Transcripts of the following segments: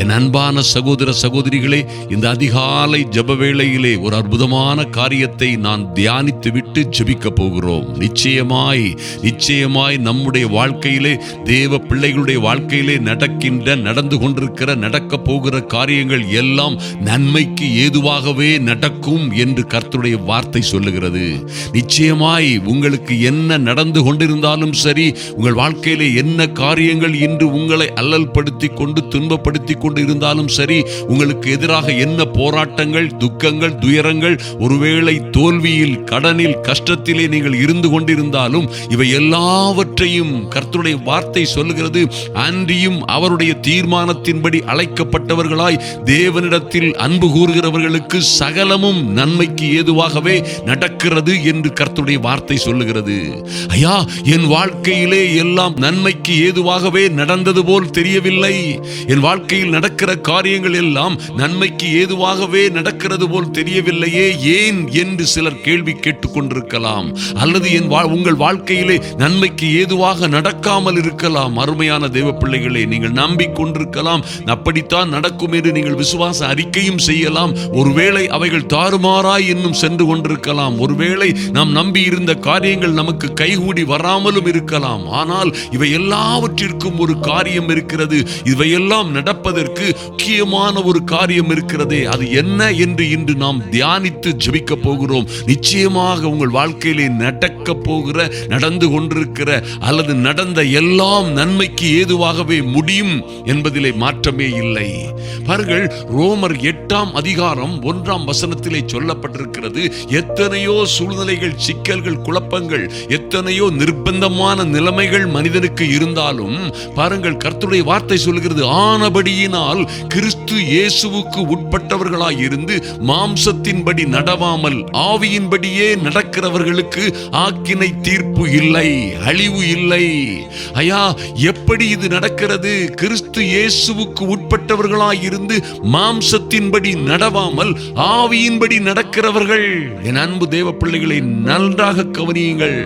என் அன்பான சகோதர சகோதரிகளே இந்த அதிகாலை ஜப வேளையிலே ஒரு அற்புதமான காரியத்தை நான் தியானித்து விட்டு ஜெபிக்க போகிறோம். நிச்சயமாய் நிச்சயமாய் நம்முடைய வாழ்க்கையிலே தேவ பிள்ளைகளுடைய வாழ்க்கையிலே நடக்கின்ற நடந்து கொண்டிருக்கிற நடக்க போகிற காரியங்கள் எல்லாம் நன்மைக்கு ஏதுவாகவே நடக்கும் என்று கர்த்தருடைய வார்த்தை சொல்லுகிறது. நிச்சயமாய் உங்களுக்கு என்ன நடந்து கொண்டிருந்தாலும் சரி உங்கள் வாழ்க்கையிலே என்ன காரியங்கள் இன்று உங்களை அல்லல்படுத்தி கொண்டு துன்பப்படுத்தி கொண்டு இருந்தாலும் சரி உங்களுக்கு எதிராக என்ன போராட்டங்கள் துக்கங்கள் துயரங்கள் ஒருவேளை தோல்வியில் கடனில் கஷ்டத்திலே நீங்கள் இருந்து கொண்டிருந்தாலும் இவை எல்லாவற்றையும் கர்த்தருடைய வார்த்தை சொல்லுகிறது. அன்றியும் அவருடைய தீர்மானத்தின்படி அழைக்கப்பட்டவர்களாய் தேவனிடத்தில் அன்பு கூறுகிறவர்களுக்கு சகலமும் நன்மைக்கு ஏதுவாகவே நடக்கிறது என்று கர்த்தருடைய வார்த்தை சொல்லுகிறது. ஐயா என் வாழ்க்கையிலே எல்லாம் நன்மைக்கு ஏதுவாகவே நடந்தது போல் தெரியவில்லை. என் வாழ்க்கையில் நடக்கிற காரியங்கள் எல்லாம் நன்மைக்கு ஏதுவாகவே நடக்கிறது போல் தெரியவில்லையே ஏன் என்று சிலர் கேள்வி கேட்டுக்கொண்டிருக்கலாம். அல்லது என் வா- உங்கள் வாழ்க்கையிலே நன்மைக்கு ஏதுவாக நடக்காமல் இருக்கலாம். அருமையான தேவ பிள்ளைகளே நீங்கள் நம்பிக்கொண்டிருக்கலாம். அப்படித்தான் நடக்கும் என்று நீங்கள் விசுவாச அறிக்கையும் செய்யலாம். ஒருவேளை அவைகள் தாறுமாறாய் இன்னும் சென்று கொண்டிருக்கலாம். ஒருவேளை நாம் நம்பி இருந்த காரியங்கள் நமக்கு கைகூடி வராமலும் இருக்கலாம். ஆனால் இவை எல்லாவற்றிற்கும் ஒரு காரியம் இருக்கிறது. இவையெல்லாம் நடப்ப நடப்பதற்கு முக்கியமான ஒரு காரியம் இருக்கிறதே. அது என்ன என்று இன்று நாம் தியானித்து ஜபிக்க போகிறோம். நிச்சயமாக உங்கள் வாழ்க்கையிலே நடக்க போகிற நடந்து கொண்டிருக்கிற அல்லது நடந்த எல்லாம் நன்மைக்கு ஏதுவாகவே முடியும் என்பதிலே மாற்றமே இல்லை. பாருங்கள் ரோமர் எட்டாம் அதிகாரம் ஒன்றாம் வசனத்திலே சொல்லப்பட்டிருக்கிறது. எத்தனையோ சூழ்நிலைகள் சிக்கல்கள் குழப்பங்கள் எத்தனையோ நிர்பந்தமான நிலைமைகள் மனிதனுக்கு இருந்தாலும் பாருங்கள் கர்த்தருடைய வார்த்தை சொல்கிறது ஆனபடி கிருபையினால் கிறிஸ்து கிறிஸ்து இயேசுவுக்கு உட்பட்டவர்களாய் இருந்து மாம்சத்தின்படி நடவாமல் ஆவியின்படியே நடக்கிறவர்களுக்கு ஆக்கினை தீர்ப்பு இல்லை அழிவு இல்லை. ஐயா எப்படி இது நடக்கிறது? கிறிஸ்து இயேசுவுக்கு உட்பட்டவர்களாய் இருந்து மாம்சத்தின்படி நடவாமல் ஆவியின்படி நடக்கிறவர்கள். என் அன்பு தேவ பிள்ளைகளை நன்றாக கவனியுங்கள்.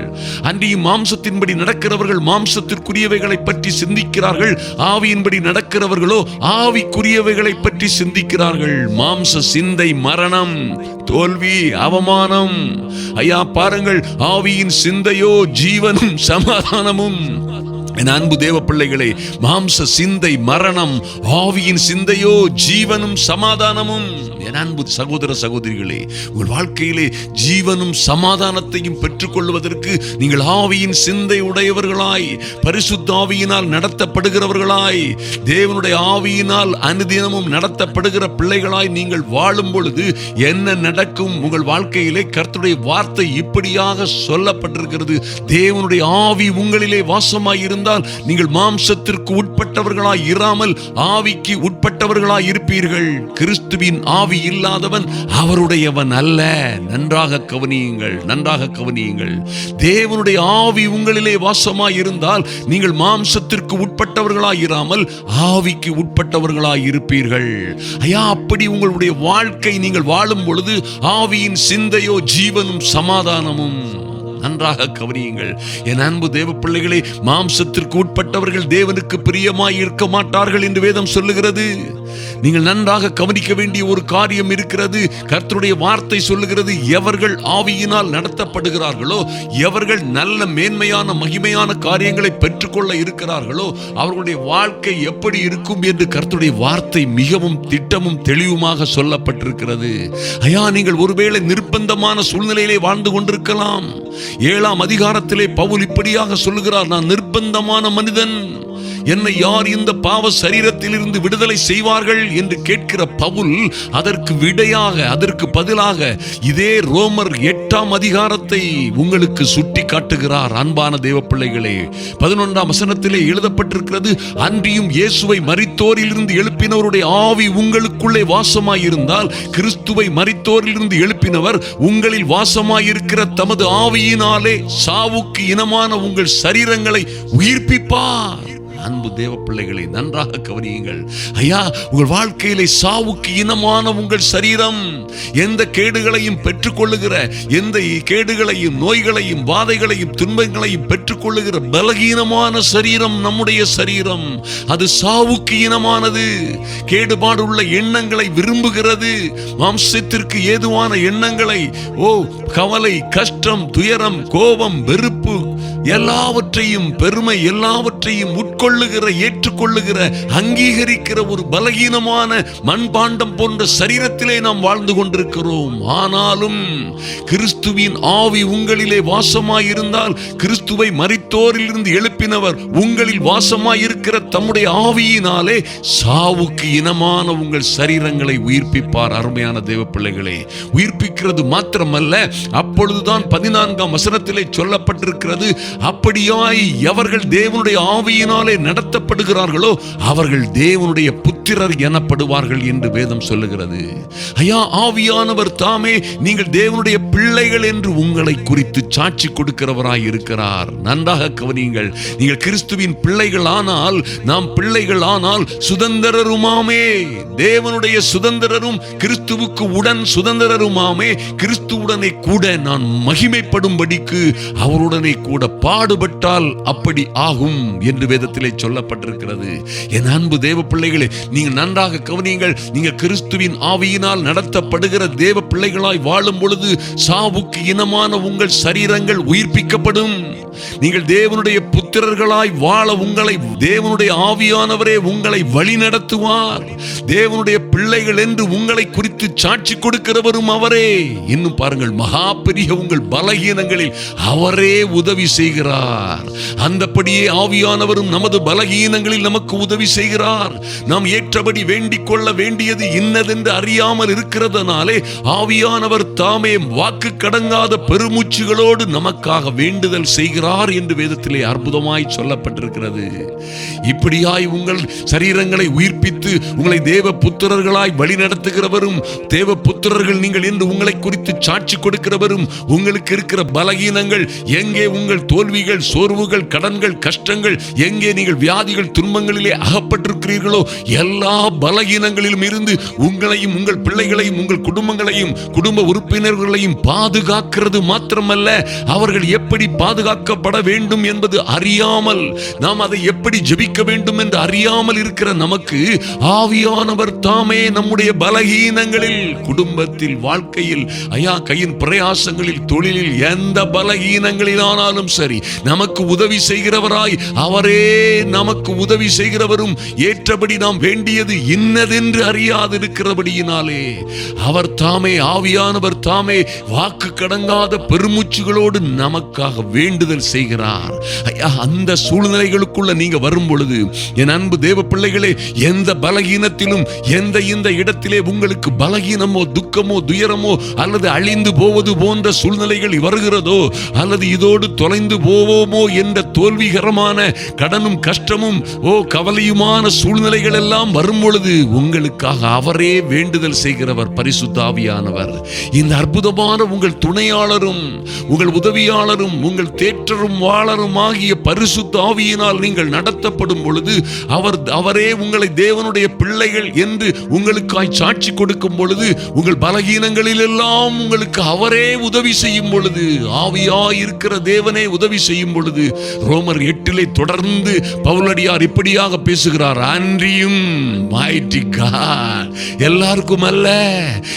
அன்றைய மாம்சத்தின்படி நடக்கிறவர்கள் மாம்சத்திற்குரியவைகளை பற்றி சிந்திக்கிறார்கள். ஆவியின்படி நடக்கிறவர்களோ ஆவிக்குரியவைகளை பற்றி சிந்திக்கிறார்கள். மாம்ச சிந்தை மரணம் தோல்வி அவமானம். ஐயா பாருங்கள் ஆவியின் சிந்தையோ ஜீவனும் சமாதானமும். என் அன்பு தேவ பிள்ளைகளே மாம்ச சிந்தை மரணம் ஆவியின் சிந்தையோ ஜீவனும் சமாதானமும். என் அன்பு சகோதர சகோதரிகளே உங்கள் வாழ்க்கையிலே ஜீவனும் சமாதானத்தையும் பெற்றுக்கொள்வதற்கு நீங்கள் ஆவியின் சிந்தை உடையவர்களாய் பரிசுத்த ஆவியினால் நடத்தப்படுகிறவர்களாய் தேவனுடைய ஆவியினால் அனுதினமும் நடத்தப்படுகிற பிள்ளைகளாய் நீங்கள் வாழும் பொழுது என்ன நடக்கும்? உங்கள் வாழ்க்கையிலே கர்த்தருடைய வார்த்தை இப்படியாக சொல்லப்பட்டிருக்கிறது. தேவனுடைய ஆவி உங்களிலே வாசமாயிருந்து இருந்தால் நீங்கள் மாம்சத்திற்கு உட்பட்டவர்களாய் இராமல் ஆவிக்கு உட்பட்டவர்களாய் இருப்பீர்கள். கிறிஸ்துவின் ஆவி இல்லாதவன் அவருடையவன் அல்ல. நன்றாக கவனியுங்கள் நன்றாக கவனியுங்கள். தேவனுடைய ஆவி உங்களிலே வாசமாய் இருந்தால் நீங்கள் மாம்சத்திற்கு உட்பட்டவர்களாய் இராமல் ஆவிக்கு உட்பட்டவர்களாய் இருப்பீர்கள். ஐயா அப்படி உங்களுடைய வாழ்க்கை நீங்கள் வாழும் பொழுது ஆவியின் சிந்தையோ ஜீவனும் சமாதானமும் நன்றாக கவனியுங்கள். என் அன்பு தேவ பிள்ளைகளை மாம்சத்திற்கு உட்பட்டவர்கள் தேவனுக்கு பிரியமாய் இருக்க மாட்டார்கள் என்று வேதம் சொல்லுகிறது. நீங்கள் நன்றாக கவனிக்க வேண்டிய ஒரு காரியம் இருக்கிறது. கர்த்தருடைய வார்த்தை சொல்லுகிறது எவர்கள் ஆவியினால் நடத்தப்படுகிறார்களோ எவர்கள் நல்ல மேன்மையான மகிமையான காரியங்களை பெற்றுக்கொள்ள இருக்கிறார்களோ அவர்களுடைய வாழ்க்கை எப்படி இருக்கும் என்று கர்த்தருடைய வார்த்தை மிகவும் திட்டமும் தெளிவுமாக சொல்லப்பட்டிருக்கிறது. ஐயா நீங்கள் ஒருவேளை நிர்பந்தமான சூழ்நிலையிலே வாழ்ந்து கொண்டிருக்கலாம். ஏழாம் அதிகாரத்திலே பவுல் இப்படியாக சொல்லுகிறார் நான் நிர்பந்தமான மனிதன். என்னை யார் இந்த பாவ சரீரத்திலிருந்து விடுதலை செய்வார்கள் என்று கேட்கிற பவுல் அதற்கு விடையாக அதற்கு பதிலாக இதே ரோமர் எட்டாம் அதிகாரத்தை உங்களுக்கு சுட்டி காட்டுகிறார் அன்பான தேவ பிள்ளைகளே பதினொன்றாம் வசனத்திலே எழுதப்பட்டிருக்கிறது அன்றியும் இயேசுவை மறித்தோரிலிருந்து எழுப்பினவருடைய ஆவி உங்களுக்குள்ளே வாசமாயிருந்தால் கிறிஸ்துவை மறித்தோரிலிருந்து எழுப்பினவர் உங்களில் வாசமாயிருக்கிற தமது ஆவியினாலே சாவுக்கு இனமான உங்கள் சரீரங்களை உயிர்ப்பிப்பார். அன்பு தேவ பிள்ளைகளை நன்றாக கவனியுங்கள். ஐயா உங்கள் வாழ்க்கையிலே சாவுக்கு இனமான உங்கள் சரீரம் எந்த கேடுகளையும் பெற்றுக்கொள்ளுகிற எந்த கேடுகளையும் நோய்களையும் பாதைகளையும் துன்பங்களையும் பெற்றுக்கொள்ளுகிற பலகீனமான சரீரம் நம்முடைய சரீரம். அது சாவுக்கு இனமானது. கேடுபாடுள்ள எண்ணங்களை விரும்புகிறது. மாம்சத்திற்கு ஏதுவான எண்ணங்களை ஓ கவலை கஷ்டம் துயரம் கோபம் வெறுப்பு எல்லாவற்றையும் பெருமை எல்லாவற்றையும் உட்கொள்ளுகிற ஏற்றுக்கொள்ளுகிற அங்கீகரிக்கிற ஒரு பலகீனமான மண்பாண்டம் போன்ற சரீரத்திலே நாம் வாழ்ந்து கொண்டிருக்கிறோம். ஆனாலும் கிறிஸ்துவின் ஆவி உங்களிலே வாசமாயிருந்தால் கிறிஸ்துவை மறித்தோரிலிருந்து எழுப்பினவர் உங்களில் வாசமாயிருக்கிற தம்முடைய ஆவியினாலே சாவுக்கு இனமான உங்கள் சரீரங்களை உயிர்ப்பிப்பார். அருமையான தேவ பிள்ளைகளே உயிர்ப்பிக்கிறது மாத்திரமல்ல அப்பொழுதுதான் பதினான்காம் வசனத்திலே சொல்லப்பட்டிருக்கிறது அப்படியாய் எவர்கள் தேவனுடைய ஆவியினாலே நடத்தப்படுகிறார்களோ அவர்கள் தேவனுடைய புத்திரர் எனப்படுவார்கள் என்று வேதம் சொல்லுகிறது. ஐயா ஆவியானவர் தாமே நீங்கள் தேவனுடைய பிள்ளைகள் என்று உங்களை குறித்து சாட்சி கொடுக்கிறவராய் இருக்கிறார். நன்றாக கவனியுங்கள். நீங்கள் கிறிஸ்துவின் பிள்ளைகள் ஆனால் நாம் பிள்ளைகள் ஆனால் சுதந்திரருமாமே. தேவனுடைய சுதந்திரரும் கிறிஸ்துவுக்கு உடன் சுதந்திரருமாமே. கிறிஸ்துவுடனே கூட நான் மகிமைப்படும்படிக்கு அவருடனே கூட பாடுபட்டால் அப்படி ஆகும் என்று வேதத்திலே சொல்லப்பட்டிருக்கிறது. என் அன்பு தேவ பிள்ளைகளே நீங்கள் நன்றாக கவனியுங்கள். நீங்கள் கிறிஸ்துவின் ஆவியினால் நடத்தப்படுகிற தேவ பிள்ளைகளாய் வாழும் பொழுது சாவுக்கு இனமான உங்கள் சரீரங்கள் உயிர்ப்பிக்கப்படும். நீங்கள் தேவனுடைய புத்திரர்களாய் வாழ உங்களை தேவனுடைய ஆவியானவரே உங்களை வழி நடத்துவார் தேவனுடைய பிள்ளைகள் என்று உங்களை குறித்து சாட்சி கொடுக்கிறவரும் அவரே. இன்னும் பாருங்கள் மகா பெரிய உங்கள் பலகீனங்களில் அவரே உதவி செய்கிறார். அந்தப்படியே ஆவியானவரும் நமது பலகீனங்களில் நமக்கு உதவி செய்கிறார். நாம் ஏற்றபடி வேண்டிக் கொள்ள வேண்டியது இன்னதென்று அறியாமல் இருக்கிறதுனாலே ஆவியானவர் தாமே வாக்கு கடங்காத பெருமூச்சுகளோடு நமக்காக வேண்டுதல் செய்கிறார் என்று வேதத்திலே அற்புதமாய் சொல்லப்பட்டிருக்கிறது. இப்படியாய் உங்கள் சரீரங்களை உயிர்ப்பித்து உங்களை தேவ புத்திரர்களாய் வழிநடத்துகிறவரும் தேவ புத்திரர்கள் நீங்கள் என்று உங்களை குறித்து சாட்சி கொடுக்கிறவரும் உங்களுக்கு இருக்கிற பலகீனங்கள் எங்கே உங்கள் தோல்விகள் சோர்வுகள் கடன்கள் கஷ்டங்கள் எங்கே நீங்கள் வியாதிகள் துன்பங்களிலே அகப்பட்டிருக்கிறீர்களோ எல்லா பலகீனங்களிலும் இருந்து உங்களையும் உங்கள் பிள்ளைகளையும் உங்கள் குடும்பங்களையும் குடும்ப உறுப்பினர்களையும் பாதுகாக்கிறது மாத்திரமல்ல. அவர்கள் எப்படி பாதுகாக்கப்பட வேண்டும் என்பது அறியாமல் நாம் அதை எப்படி ஜெபிக்க வேண்டும் என்று அறியாமல் இருக்கிற நமக்கு ஆவியானவர் தாமே நம்முடைய பலகீனங்களில் குடும்பத்தில் வாழ்க்கையில் ஐயா கையின் பிரயாசங்களில் தொழிலில் எந்த பலகீனங்களிலானாலும் சரி நமக்கு உதவி செய்கிறவராய் அவரே நமக்கு உதவி செய்கிறவரும் ஏற்றபடி நாம் வேண்டியது இன்னதென்று அறியாதிருக்கிறபடியினாலே அவர் தாமே ஆவியானவர் தாமே வாக்கு கடங்காத பெருமூச்சுகளோடு நமக்காக வேண்டுதல் செய்கிறார். அந்த சூழ்நிலைகளுக்குள்ள நீங்க வரும் பொழுது என் அன்பு தேவ பிள்ளைகளே எந்த பலகீனத்திலும் எந்த இந்த இடத்திலே உங்களுக்கு பலகீனமோ துக்கமோ துயரமோ அல்லது அழிந்து போவது போன்ற சூழ்நிலைகள் வருகிறதோ அல்லது இதோடு தொலைந்து போவோமோ என்ற தோல்விகரமான கடனும் கஷ்டமும் ஓ கவலையுமான சூழ்நிலைகள் எல்லாம் வரும் பொழுது உங்களுக்காக அவரே வேண்டுதல் செய்கிறவர் பரிசுத்தாவியானவர். இந்த அற்புதமான உங்கள் துணையாளரும் உங்கள் உதவியாளரும் உங்கள் தேற்றரும் வாளரும் ஆகிய பரிசுத்த ஆவியினால் நீங்கள் நடத்தப்படும் பொழுது அவர் அவரே உங்களை தேவனுடைய பிள்ளைகள் என்று உங்களுக்காய் சாட்சி கொடுக்கும் பொழுது உங்கள் பலகீனங்களில் எல்லாம் உங்களுக்கு அவரே உதவி செய்யும் பொழுது ஆவியா இருக்கிற தேவனே உதவி செய்யும் பொழுது ரோமர் எட்டிலே தொடர்ந்து பவுலடியார் இப்படியாக பேசுகிறார் அன்றியும் எல்லாருக்கும் அல்ல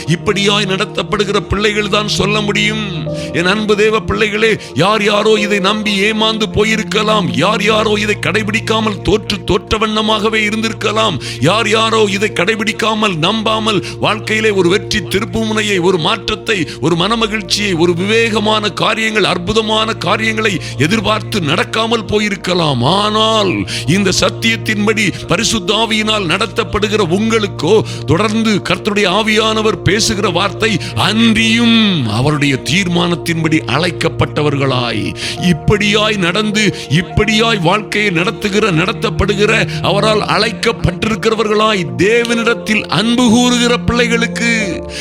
இப்படியாய் நடத்தப்படுகிற பிள்ளைகள் தான் சொல்ல முடியும். என் அன்பு தேவ பிள்ளைகளே யார் யாரோ இதை நம்பி ஏமாந்து இருந்திருக்கலாம். யார் யாரோ இதை கடைபிடிக்காமல் தோற்று தோற்ற வண்ணமாகவே இருந்திருக்கலாம். யார் யாரோ இதை கடைபிடிக்காமல் நம்பாமல் வாழ்க்கையிலே ஒரு வெற்றி திருப்பு முனையை ஒரு மாற்றத்தை ஒரு மனமகிழ்ச்சியை ஒரு விவேகமான காரியங்கள் அற்புதமான காரியங்களை எதிர்பார்த்து நடக்காமல் போயிருக்கலாம். ஆனால் இந்த சத்தியத்தின்படி பரிசுத்தாவியினால் நடத்தப்படுகிற உங்களுக்கோ தொடர்ந்து கர்த்தருடைய ஆவியானவர் பேசுகிற வார்த்தை அன்றியும் அவருடைய தீர்மானத்தின்படி அழைக்கப்பட்டவர்களாய். இப்படியாய் நடந்து இப்படியாய் வாழ்க்கையை நடத்துகிற நடத்தப்படுகிற அவரால் அழைக்கப்பட்டிருக்கிறவர்களாய் தேவனிடத்தில் அன்பு கூறுகிற பிள்ளைகளுக்கு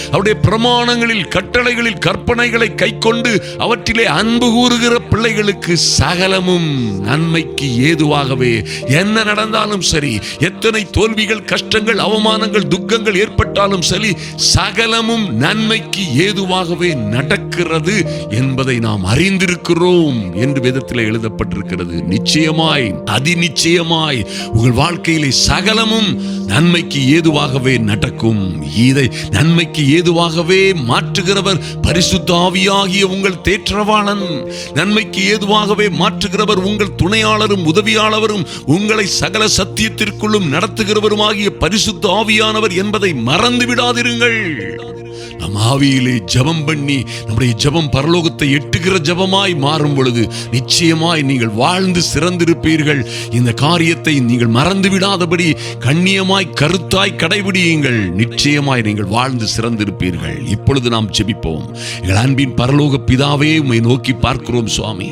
அவருடைய பிரமாணங்களில் கட்டளைகளில் கற்பனைகளை கைக்கொண்டு அவற்றிலே அன்பு கூறுகிற பிள்ளைகளுக்கு சகலமும் நன்மைக்கு ஏதுவாகவே. என்ன நடந்தாலும் சரி எத்தனை தோல்விகள் கஷ்டங்கள் அவமானங்கள் துக்கங்கள் ஏற்பட்டாலும் சரி சகலமும் நன்மைக்கு ஏதுவாகவே நடக்கிறது என்பதை நாம் அறிந்திருக்கிறோம் என்று வேதத்தில் எழுதப்பட்டிருக்கிறது. நிச்சயமாய் அதி நிச்சயமாய் உங்கள் வாழ்க்கையிலே சகலமும் நன்மைக்கு ஏதுவாகவே நடக்கும். இதை நன்மைக்கு ஏதுவாகவே மாற்றுகிறவர் பரிசுத்தாவியாகிய உங்கள் தேற்றவாளன். நன்மைக்கு ஏதுவாகவே மாற்றுகிறவர் உங்கள் துணையாளரும் உதவியாளரும் உங்களை சகல சத்தியத்திற்குள்ளும் நடத்துகிறவருமாகிய பரிசுத்த ஆவியானவர் என்பதை மறந்து விடாதிருங்கள் நம் ஆவியிலே ஜெபம் பண்ணி நம்முடைய ஜெபம் பரலோகத்தை எட்டுகிற ஜெபமாய் மாறும் பொழுது நிச்சயமாய் நீங்கள் வாழ்ந்து சிறந்திருப்பீர்கள். இந்த காரியத்தை நீங்கள் மறந்து விடாதபடி கண்ணியமாய் கருத்தாய் கடைபிடியுங்கள். நிச்சயமாய் நீங்கள் வாழ்ந்து சிறந்திருப்பீர்கள். இப்பொழுது நாம் ஜெபிப்போம். எங்கள் அன்பின் பரலோக பிதாவே உம்மை நோக்கி பார்க்கிறோம் சுவாமி.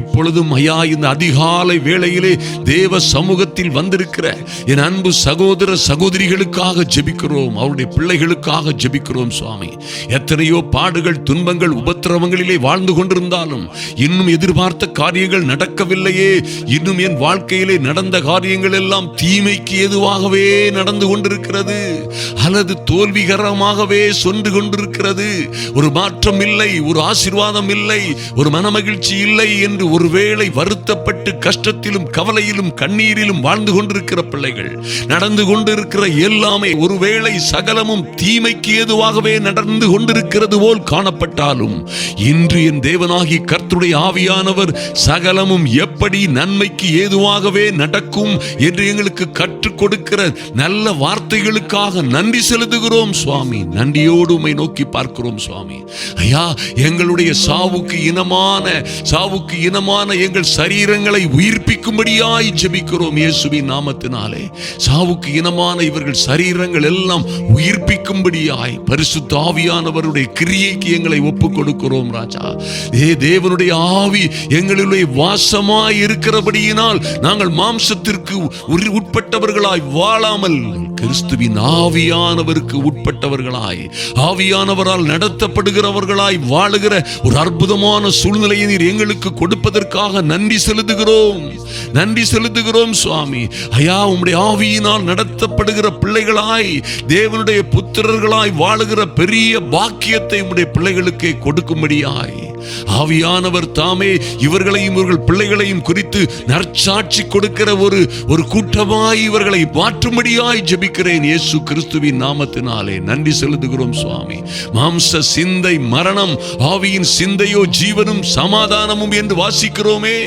இப்பொழுதும் ஐயா இந்த அதிகாலை வேளையிலே தேவ சமூகத்தில் வந்திருக்கிற என் அன்பு சகோதர சகோதரிகளுக்காக ஜெபிக்கிறோம். அவருடைய பிள்ளைகளுக்காக ஜெபிக்கிறோம் சுவாமி. எத்தனையோ பாடுகள் துன்பங்கள் உபத்திரவங்களிலே வாழ்ந்து கொண்டிருந்தாலும் இன்னும் எதிர்பார்த்த காரியங்கள் நடக்கவில்லையே. இன்னும் என் வாழ்க்கையிலே நடந்த காரியங்கள் எல்லாம் தீமைக்கு எதுவாகவே நடந்து கொண்டிருக்கிறது. அல்லது தோல்விகரமாகவே சொன்று கொண்டிருக்கிறது. ஒரு மாற்றம் இல்லை ஒரு ஆசீர்வாதம் இல்லை ஒரு மனமகிழ்ச்சி இல்லை என்று ஒருவேளை வருத்தப்பட்டு கஷ்டத்திலும் கவலையிலும் கண்ணீரிலும் வாழ்ந்து கொண்டிருக்கிற பிள்ளைகள் நடந்து கொண்டிருக்கிற எல்லாமே ஒருவேளை சகலமும் தீமைக்கு ஏதுவாகவே நடந்து கொண்டிருக்கிறது போல் காணப்பட்டாலும் இன்று என் தேவனாகி கர்த்துடைய ஆவியானவர் சகலமும் எப்படி நன்மைக்கு ஏதுவாகவே நடக்கும் என்று எங்களுக்கு கற்றுக் கொடுக்கிற நல்ல வார்த்தைகளுக்காக நன்றி செலுத்துகிறோம் சுவாமி. நன்றியோடு உமை நோக்கி பார்க்கிறோம் சுவாமி. ஐயா எங்களுடைய சாவுக்கு இனமான சாவுக்கு இனமான எங்கள் சரீரங்களை உயிர்ப்பிக்கும்படியாய் ஜெபிக்கிறோம் இயேசுவின் நாமத்தினாலே. சாவுக்கு இனமான இவர்கள் சரீரங்கள் எல்லாம் உயிர்ப்பிக்கும்படியாய் பரிசுத்த ஆவியானவருடைய கிரியைக்கு எங்களை ஒப்புக் கொடுக்கிறோம் ராஜா. ஏ தேவனுடைய ஆவி எங்களுடைய வாசமாய் இருக்கிறபடியினால் நாங்கள் மாம்சத்திற்கு உரி- உட்பட்டவர்களாய் வாழாமல் கிறிஸ்துவின் ஆவியானவருக்கு உட்பட்டவர்களாய் ஆவியானவரால் நடத்தப்படுகிறவர்களாய் வாழுகிற ஒரு அற்புதமான சூழ்நிலையை நீர் எங்களுக்கு கொடுப்பதற்காக நன்றி செலுத்துகிறோம். நன்றி செலுத்துகிறோம் சுவாமி. ஐயா உம்முடைய ஆவியினால் நடத்தப்படுகிற பிள்ளைகளாய் தேவனுடைய புத்திரர்களாய் வாழுகிற பெரிய பாக்கியத்தை உம்முடைய பிள்ளைகளுக்கே கொடுக்கும்படியாய். ஆவியானவர் தாமே இவர்களையும் இவர்கள் பிள்ளைகளையும் குறித்து நற்சாட்சி கொடுக்கிற ஒரு ஒரு கூட்டமாய் இவர்களை மாற்றும்படியாய் ஜபிக்கிறேன் இயேசு கிறிஸ்துவின் நாமத்தினாலே. நன்றி செலுத்துகிறோம் சுவாமி. மாம்ச சிந்தை மரணம் ஆவியின் சிந்தையோ ஜீவனும் சமாதானமும் என்று வாசிக்கிறோமே.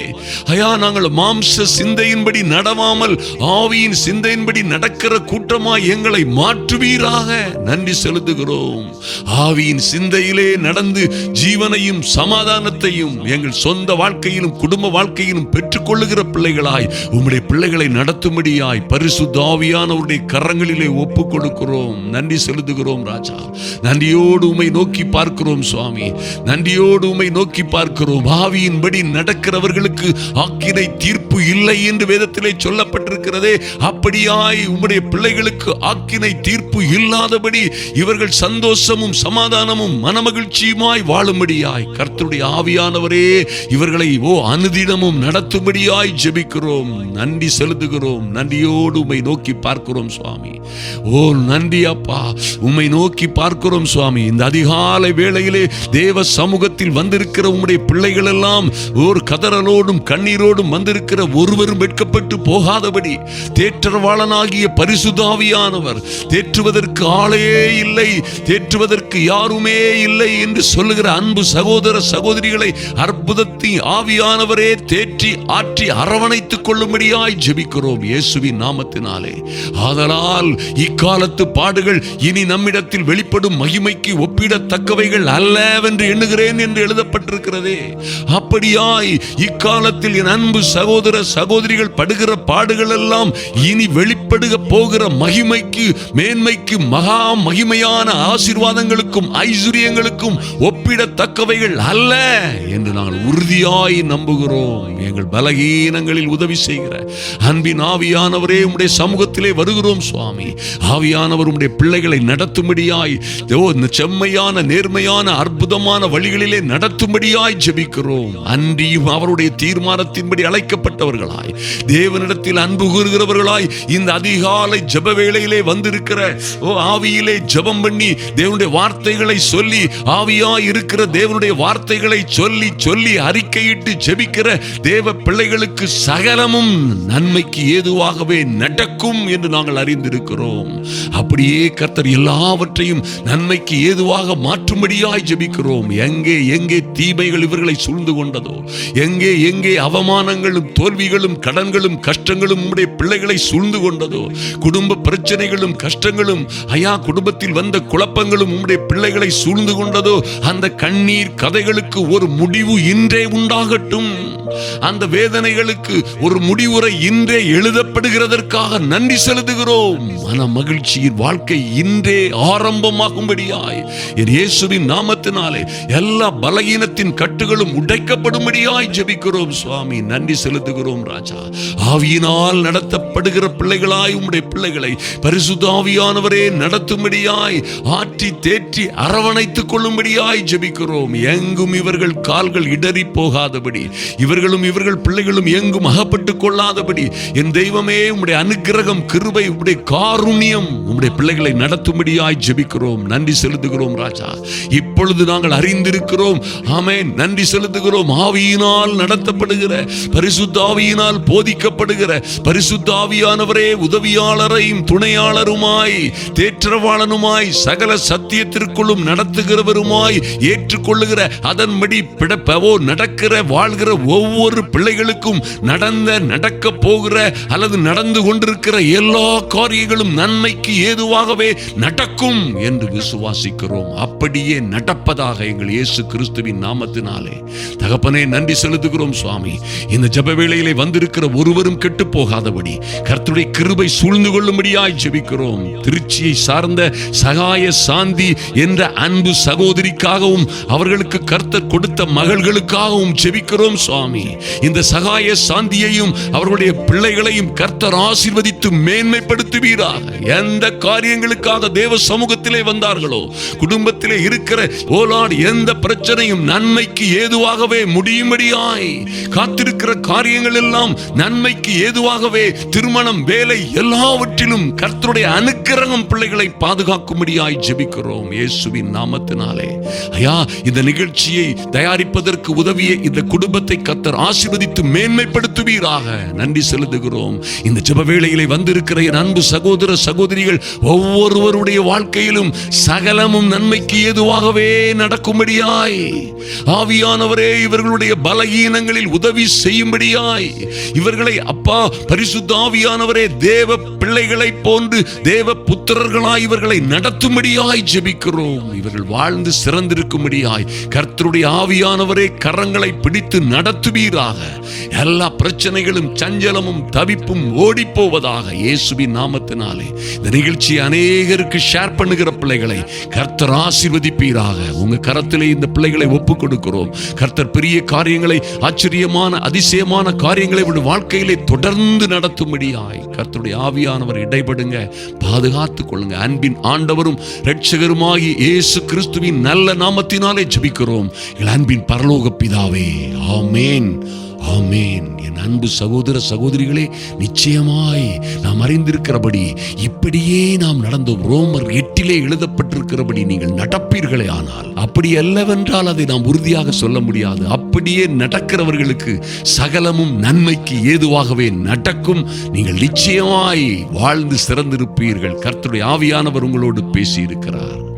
ஐயா நாங்கள் மாம்ச சிந்தையின்படி நடவாமல் ஆவியின் சிந்தையின்படி நடக்கிற கூட்டமாய் எங்களை மாற்றுவீராக. நன்றி செலுத்துகிறோம். ஆவியின் சிந்தையிலே நடந்து ஜீவனையும் சம சமாதானத்தையும் எங்கள் சொந்த வாழ்க்கையிலும் குடும்ப வாழ்க்கையிலும் பெற்றுக்கொள்ளுகிற பிள்ளைகளாய் உம்முடைய பிள்ளைகளை நடத்தும்படியாய் பரிசு தாவியானவருடைய கரங்களிலே ஒப்புக் கொடுக்கிறோம் நன்றி செலுத்துகிறோம் ராஜா. நன்றியோடு உமை நோக்கி பார்க்கிறோம் சுவாமி. நன்றியோடு உமை நோக்கி பார்க்கிறோம். ஆவியின்படி நடக்கிறவர்களுக்கு ஆக்கினை தீர்ப்பு இல்லை என்று வேதத்திலே சொல்லப்பட்டிருக்கிறதே. அப்படியாய் உம்முடைய பிள்ளைகளுக்கு ஆக்கினை தீர்ப்பு இல்லாதபடி இவர்கள் சந்தோஷமும் சமாதானமும் மனமகிழ்ச்சியுமாய் வாழும்படியாய் கர்த்தருடைய ஆவியானவரே இவர்களை ஓ அனுதினமும் நடத்தும்படியாய் ஜெபிக்கிறோம். நன்றி செலுத்துகிறோம். நன்றியோடு உமை நோக்கி பார்க்கிறோம் சுவாமி. ஓ நன்றி அப்பா. உம்மை நோக்கி பார்க்கிறோம் சுவாமி. இந்த அதிகாலை வேளையிலே தேவ சமூகத்தில் வந்திருக்கிற உம்முடைய பிள்ளைகள் எல்லாம் ஒரு கதறலோடும் கண்ணீரோடும் வந்திருக்கிற ஒருவரும் வெட்கப்பட்டு போகாதபடி தேற்றவாளனாகிய பரிசுதாவியானவர் தேற்றுவதற்கு ஆளே இல்லை தேற்றுவதற்கு யாருமே இல்லை என்று சொல்லுகிற அன்பு சகோதர சகோதரிகளை அற்புதத்தின் ஆவியானவரே தேற்றி ஆற்றி அரவணைத்துக் கொள்ளும்படியாய் ஜெபிக்கிறோம் இயேசுவின் நாமத்தினாலே. ஆதலால் இக்காலத்து பாடுகள் இனி நம்மிடத்தில் வெளிப்படும் மகிமைக்கு ஒப்பிடத்தக்கவைகள் அல்லவென்று எண்ணுகிறேன் என்று எழுதப்பட்டிருக்கிறதே. அப்படியாய் இக்காலத்தில் என் அன்பு சகோதர சகோதரிகள் படுகிற பாடுகள் எல்லாம் இனி வெளிப்படுக போகிற மகிமைக்கு மேன்மைக்கு மகா மகிமையான ஆசீர்வாதங்களுக்கும் ஐஸ்வர்யங்களுக்கும் ஒப்பிடத்தக்கவைகள் அல்ல என்று நாங்கள் உறுதியாய் நம்புகிறோம். எங்கள் பலகீனங்களில் உதவி செய்கிற அன்பின் ஆவியானவரே உடைய சமூகத்திலே வருகிறோம் சுவாமி. ஆவியானவர் உடைய பிள்ளைகளை நடத்தும்படியாய் ஓ, செம்மையான நேர்மையான அற்புதமான வழிகளிலே நடத்தும்படியாய் ஜெபிக்கிறோம். அன்றியும் அவருடைய தீர்மானத்தின்படி அழைக்கப்பட்டவர்களாய் தேவனிடத்தில் அன்பு கூறுகிறவர்களாய் இந்த அதிகாலை ஜப வேளையிலே வந்திருக்கிற ஓ ஆவியிலே ஜெபம் பண்ணி தேவனுடைய வார்த்தைகளை சொல்லி ஆவியாய் இருக்கிற தேவனுடைய வார்த்தை வார்த்தைகளை சொல்லி சொல்லி அறிக்கையிட்டு ஜெபிக்கிற தேவ பிள்ளைகளுக்கு சகலமும் நன்மைக்கு ஏதுவாகவே நடக்கும் என்று நாங்கள் அறிந்திருக்கிறோம். அப்படியே கர்த்தர் எல்லாவற்றையும் நன்மைக்கு ஏதுவாக மாற்றும்படியாய் ஜெபிக்கிறோம். எங்கே எங்கே தீமைகள் இவர்களை சூழ்ந்து கொண்டதோ எங்கே எங்கே அவமானங்களும் தோல்விகளும் கடன்களும் கஷ்டங்களும் உம்முடைய பிள்ளைகளை சூழ்ந்து கொண்டதோ குடும்ப பிரச்சனைகளும் கஷ்டங்களும் ஐயா குடும்பத்தில் வந்த குழப்பங்களும் உம்முடைய பிள்ளைகளை சூழ்ந்து கொண்டதோ அந்த கண்ணீர் கதைகள் வேதனைகளுக்கு ஒரு முடிவு இன்றே உண்டாகட்டும். அந்த வேதனைகளுக்கு ஒரு முடிவுரை இன்றே எழுதப்படுகிறதற்காக நன்றி செலுத்துகிறோம். மன மகிழ்ச்சியின் வாழ்க்கை இன்றே ஆரம்பமாகும்படியாய். என் இயேசுவின் நாமத்தினாலே எல்லா பலகீனத்தின் கட்டுகளும் உடைக்கப்படும்படியாய் ஜெபிக்கிறோம் சுவாமி. நன்றி செலுத்துகிறோம் ராஜா. ஆவியினால் நடத்தப்படுகிற பிள்ளைகளாய் உம்முடைய பிள்ளைகளை பரிசுதாவியானவரே நடத்தும்படியாய் ஆற்றி தேற்றி அரவணைத்துக் கொள்ளும்படியாய் ஜெபிக்கிறோம். எங்கும் இவர்கள் கால்கள் இடறி போகாதபடி இவர்களும் இவர்கள் பிள்ளைகளும் எங்கும் அகப்பட்டுக் கொள்ளாதபடி என் தெய்வமே உம்முடைய அனுகிரகம் கிருபை உம்முடைய காருண்யம் உம்முடைய பிள்ளைகளை நடத்தும்படியாய் ஜெபிக்கிறோம். நன்றி செலுத்துகிறோம் ராஜா. இப்பொழுது நாங்கள் அறிந்திருக்கிறோம். ஆமே நன்றி செலுத்துகிறோம். ஆவியினால் நடத்தப்படுகிற பரிசுத்தாவியினால் போதிக்கப்படுகிற பரிசுத்தாவியானவரே உதவியாளரையும் துணையாளருமாய் தேற்றவாளனுமாய் சகல சத்தியத்திற்குள்ளும் நடத்துகிறவருமாய் ஏற்றுக்கொள்ளுகிற அதன்படி பிடப்பவோ நடக்கிற வாழ்கிற ஒவ்வொரு பிள்ளைகளுக்கும் நடந்த நடக்க போகிற அல்லது நடந்து கொண்டிருக்கிற எல்லா காரியங்களும் நன்மைக்கு ஏதுவாகவே நடக்கும் என்று விசுவாசிக்கிறோம். அப்படியே நடப்பதாக எங்கள் இயேசு கிறிஸ்துவின் நாமத்தினாலே. தகப்பனே நன்றி செலுத்துகிறோம் சுவாமி. இந்த ஜப வேளையிலே வந்திருக்கிற ஒருவரும் கெட்டு போகாதபடி கர்த்துடைய கிருபை சூழ்ந்து கொள்ளும்படியாய் ஜெபிக்கிறோம். திருச்சியை சார்ந்த சகாய சாந்தி என்ற அன்பு சகோதரிக்காகவும் அவர்களுக்கு கர்த்தர் கொடுத்த மகள்களுக்காகவும் ஜெபிக்கிறோம் சுவாமி. இந்த சகாய சாந்தியையும் அவர்களுடைய பிள்ளைகளையும் கர்த்தர் ஆசிர்வதித்து மேன்மைப்படுத்துவீராக. எந்த காரியங்களுக்காக தேவ சமூகத்திலே வந்தார்களோ குடும்பத்திலே இருக்கிற ஓலாடு எந்த பிரச்சனையும் நன்மைக்கு ஏதுவாகவே முடியும்படியாய். காத்திருக்கிற காரியங்கள் எல்லாம் நன்மைக்கு ஏதுவாகவே திருமணம் வேலை எல்லாவற்றிலும் கர்த்தருடைய அனுக்கிரகம் பிள்ளைகளை பாதுகாக்கும்படியாய் ஜெபிக்கிறோம். இயேசுவின் நாமத்தினாலே. ஐயா இந்த நிகழ்ச்சியை தயாரிப்பதற்கு உதவிய இந்த குடும்பத்தை கத்தர் ஆசீர்வதித்து மேன்மைப்படுத்துவீராக. நன்றி செலுத்துகிறோம். இந்த ஜெப வேளையிலே வந்திருக்கிற என் அன்பு சகோதர சகோதரிகள் ஒவ்வொருவருடைய வாழ்க்கையிலும் சகலமும் நன்மைக்கு ஏதுவாகவே நடக்கும்படியாய். ஆவியானவரே இவர்களுடைய பலகீனங்களில் உதவி செய்யும்படியாய். இவர்களை அப்பா பரிசுத்த ஆவியானவரே தேவ பிள்ளைகளை போன்று தேவ புத்திரர்களாய் இவர்களை நடத்தும்படியாய் ஜெபிக்கிறோம். இவர்கள் வாழ்ந்து சிறந்திருக்கும்படியாய் கர்த்தருடைய ஆவியானவரே கரங்களை பிடித்து நடத்துவீராக. எல்லா பிரச்சனைகளும் சஞ்சலமும் தவிப்பும் ஓடி போவதாக இயேசுவின் நாமத்தினாலே. இந்த நிகழ்ச்சியை அநேகருக்கு ஷேர் பண்ணுகிற பிள்ளைகளை கர்த்தர் ஆசிர்வதிப்பீராக. உங்க கரத்திலே இந்த பிள்ளைகளை ஒப்புக் கொடுக்கிறோம் கர்த்தர் பெரிய காரியங்களை ஆச்சரியமான அதிசயமான காரியங்களை உடைய வாழ்க்கையிலே தொடர்ந்து நடத்தும்படியாய். கர்த்தருடைய ஆவியானவர் இடைபடுங்க பாதுகாத்துக் கொள்ளுங்க அன்பின் ஆண்டவரும் இரட்சகருமாகி இயேசு கிறிஸ்துவின் நல்ல நாமத்தினாலே ஜபிக்கிறோம். எங்கள் அன்பின் பரலோக பிதாவே. ஆமேன். ஆமேன். என் அன்பு சகோதர சகோதரிகளே நிச்சயமாய் நாம் அறிந்திருக்கிறபடி இப்படியே நாம் நடந்தோம். ரோமர் எட்டிலே எழுதப்பட்டிருக்கிறபடி நீங்கள் நடப்பீர்களே ஆனால் அப்படி அல்லவென்றால் அதை நாம் உறுதியாக சொல்ல முடியாது. அப்படியே நடக்கிறவர்களுக்கு சகலமும் நன்மைக்கு ஏதுவாகவே நடக்கும். நீங்கள் நிச்சயமாய் வாழ்ந்து சிறந்திருப்பீர்கள். கர்த்தருடைய ஆவியானவர் உங்களோடு பேசியிருக்கிறார்.